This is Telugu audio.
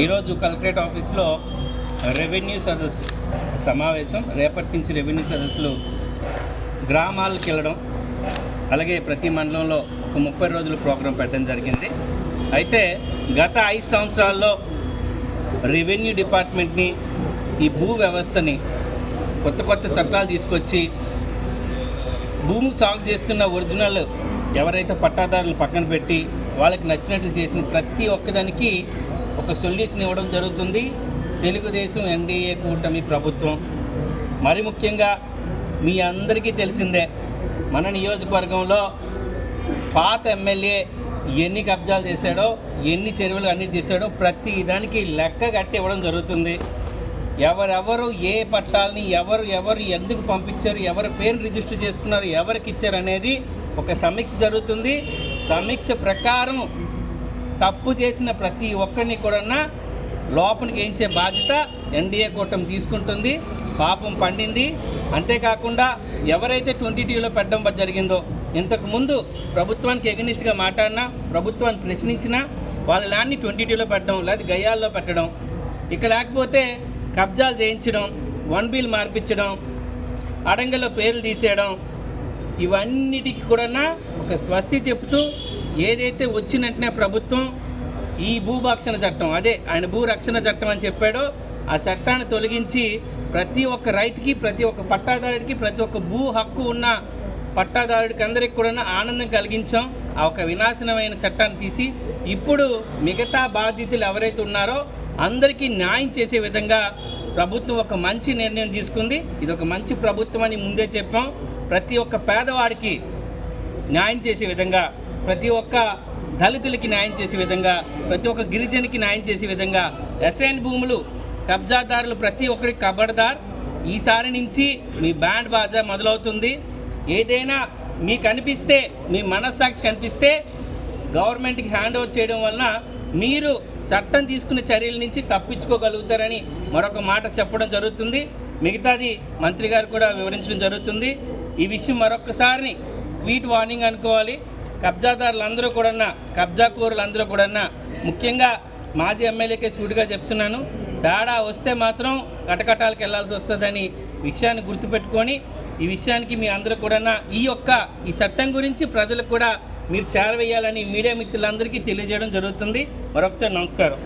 ఈరోజు కలెక్టరేట్ ఆఫీస్లో రెవెన్యూ సదస్సు సమావేశం. రేపటి నుంచి రెవెన్యూ సదస్సులు గ్రామాలకు వెళ్ళడం అలాగే ప్రతి మండలంలో ఒక ముప్పై రోజుల ప్రోగ్రాం పెట్టడం జరిగింది. అయితే గత ఐదు సంవత్సరాల్లో రెవెన్యూ డిపార్ట్మెంట్ని ఈ భూ వ్యవస్థని కొత్త కొత్త చట్టాలు తీసుకొచ్చి భూమి సాగు చేస్తున్న ఒరిజినల్ ఎవరైతే పట్టాదారులు పక్కన పెట్టి వాళ్ళకి నచ్చినట్లు చేసిన ప్రతి ఒక్కదానికి ఒక సొల్యూషన్ ఇవ్వడం జరుగుతుంది. తెలుగుదేశం ఎన్డీఏ కూటమి ప్రభుత్వం. మరి ముఖ్యంగా మీ అందరికీ తెలిసిందే మన నియోజకవర్గంలో పాత ఎమ్మెల్యే ఎన్ని కబ్జాలు చేశాడో ఎన్ని చెరువులు అన్ని చేశాడో ప్రతి దానికి లెక్క కట్టి ఇవ్వడం జరుగుతుంది. ఎవరెవరు ఏ పట్టాలని ఎవరు ఎవరు ఎందుకు పంపించారు ఎవరి పేరు రిజిస్టర్ చేసుకున్నారు ఎవరికి ఇచ్చారు అనేది ఒక సమీక్ష జరుగుతుంది. సమీక్ష ప్రకారం తప్పు చేసిన ప్రతి ఒక్కరిని కూడా లోపలికి వేయించే బాధ్యత ఎన్డీఏ కూటమి తీసుకుంటుంది. పాపం పండింది. అంతేకాకుండా ఎవరైతే ట్వంటీ టీలో పెట్టడం జరిగిందో ఇంతకుముందు ప్రభుత్వానికి ఎగనిస్ట్గా మాట్లాడినా ప్రభుత్వాన్ని ప్రశ్నించినా వాళ్ళ ల్యాండ్ని ట్వంటీ టీలో పెట్టడం లేదా గయ్యాల్లో పెట్టడం ఇక లేకపోతే కబ్జాలు చేయించడం వన్ బిల్ మార్పించడం అడంగల్లో పేర్లు తీసేయడం ఇవన్నిటికి కూడా ఒక స్వస్తి చెప్తూ ఏదైతే వచ్చిన వెంటనే ప్రభుత్వం ఈ భూభక్షణ చట్టం అదే ఆయన భూ రక్షణ చట్టం అని చెప్పాడో ఆ చట్టాన్ని తొలగించి ప్రతి ఒక్క రైతుకి ప్రతి ఒక్క పట్టాదారుడికి ప్రతి ఒక్క భూ హక్కు ఉన్న పట్టాదారుడికి అందరికి కూడా ఆనందం కలిగించాం. ఆ ఒక వినాశనమైన చట్టాన్ని తీసి ఇప్పుడు మిగతా బాధితులు ఎవరైతే ఉన్నారో అందరికీ న్యాయం చేసే విధంగా ప్రభుత్వం ఒక మంచి నిర్ణయం తీసుకుంది. ఇది ఒక మంచి ప్రభుత్వం అని ముందే చెప్పాం. ప్రతి ఒక్క పేదవాడికి న్యాయం చేసే విధంగా ప్రతి ఒక్క దళితులకి న్యాయం చేసే విధంగా ప్రతి ఒక్క గిరిజనికి న్యాయం చేసే విధంగా ఎస్ఐన్ భూములు కబ్జాదారులు ప్రతి ఒక్కరికి కబడ్దార్. ఈసారి నుంచి మీ బ్యాండ్ బాజా మొదలవుతుంది. ఏదైనా మీకు అనిపిస్తే మీ మనస్సాక్షి కనిపిస్తే గవర్నమెంట్కి హ్యాండ్ ఓవర్ చేయడం వలన మీరు చట్టం తీసుకున్న చర్యల నుంచి తప్పించుకోగలుగుతారని మరొక మాట చెప్పడం జరుగుతుంది. మిగతాది మంత్రి గారు కూడా వివరించడం జరుగుతుంది. ఈ విషయం మరొకసారి స్వీట్ వార్నింగ్ అనుకోవాలి. కబ్జాదారులందరూ కూడా కబ్జాకూరులందరూ కూడా ముఖ్యంగా మాజీ ఎమ్మెల్యేకే సూటిగా చెప్తున్నాను. తేడా వస్తే మాత్రం కటకటాలకు వెళ్ళాల్సి వస్తుందని విషయాన్ని గుర్తుపెట్టుకొని ఈ విషయానికి మీ అందరూ కూడా ఈ యొక్క ఈ చట్టం గురించి ప్రజలకు కూడా మీరు చేరవేయాలని మీడియా మిత్రులందరికీ తెలియజేయడం జరుగుతుంది. మరొకసారి నమస్కారం.